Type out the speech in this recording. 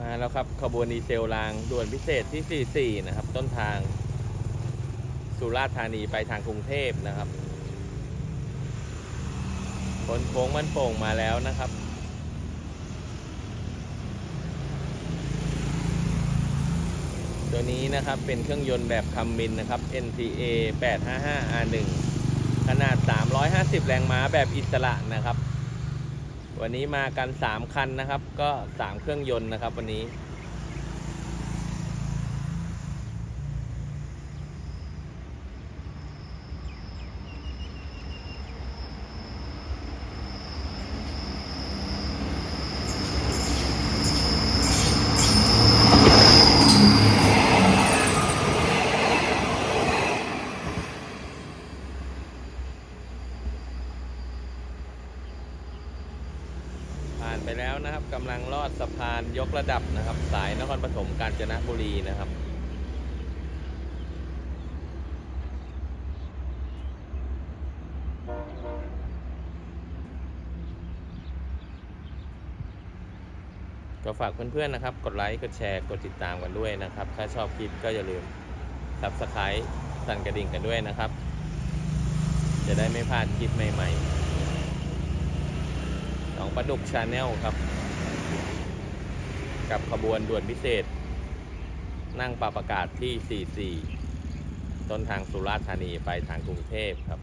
มาแล้วครับขบวนดีเซลรางด่วนพิเศษที่ 44 นะครับ ต้นทาง สุราษฎร์ธานีไปทางกรุงเทพนะครับพ้นโค้งมันโป่งมาแล้วนะครับตัวนี้นะครับเป็นเครื่องยนต์แบบคัมมินนะครับ NTA 855 R1 ขนาด 350 แรงม้าแบบอิสระนะครับ วันนี้มากัน 3 คันนะครับ ก็ 3 เครื่องยนต์นะครับ วันนี้ ผ่านไปแล้วนะครับกำลังลอดสะพานยกระดับนะครับ สายนครปฐมกาญจนบุรีนะครับก็ฝากเพื่อนๆนะครับ กดไลค์ กดแชร์ กดติดตามกันด้วยนะครับ ถ้าชอบคลิปก็อย่าลืม subscribe สั่นกระดิ่งกันด้วยนะครับ จะได้ไม่พลาดคลิปใหม่ ๆ ประดุกชาแนลครับ กับขบวนด่วนพิเศษ นั่งปรับอากาศที่ 44 ต้นทางสุราษฎร์ธานีไปทางกรุงเทพครับ